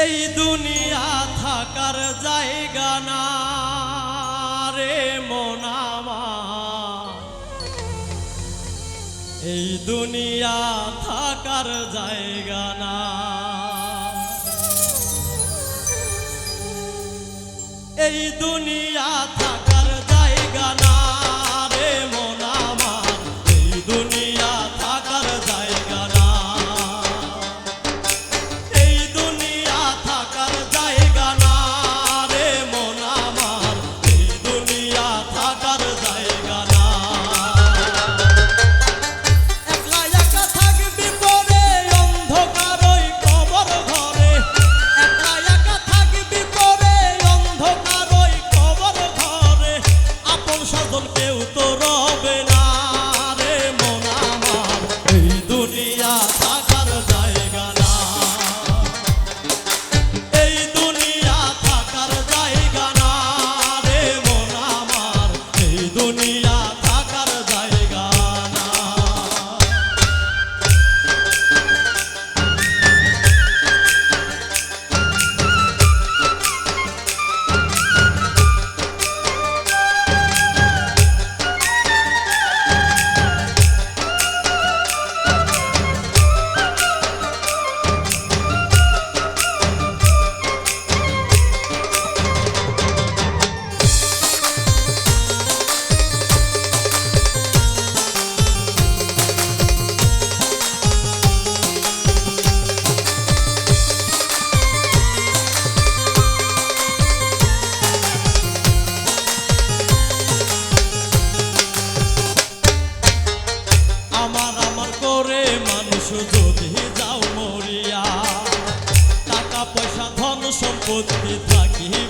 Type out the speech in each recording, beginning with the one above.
এই দুনিয়া থাকার জায়গা না রে মোনামা এই দুনিয়া থাকার জায়গা না। এই দুনিয়া স্বজন কেউ তো রবে না। রে মন এই দুনিয়া থাকার জায়গা না। এই দুনিয়া থাকার জায়গা না। রে মন আমার, এই দুনিয়া যদি যাও মরিয়া টাকা পয়সা ধন সম্পত্তি থাকিবে।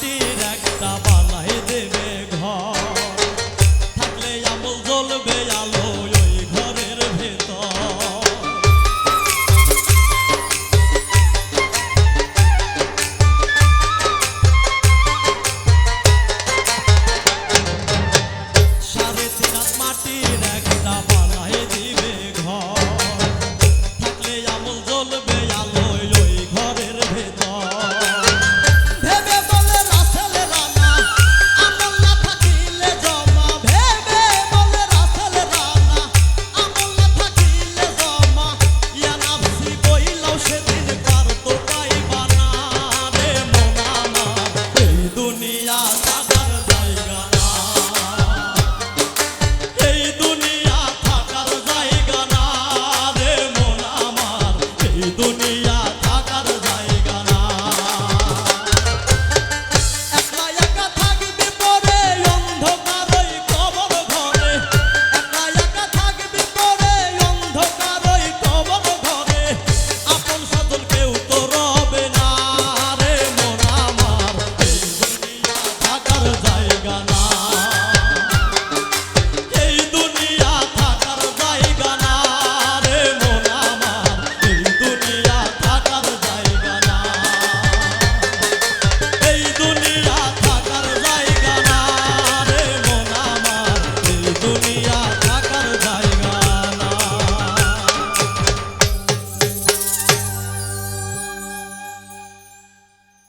still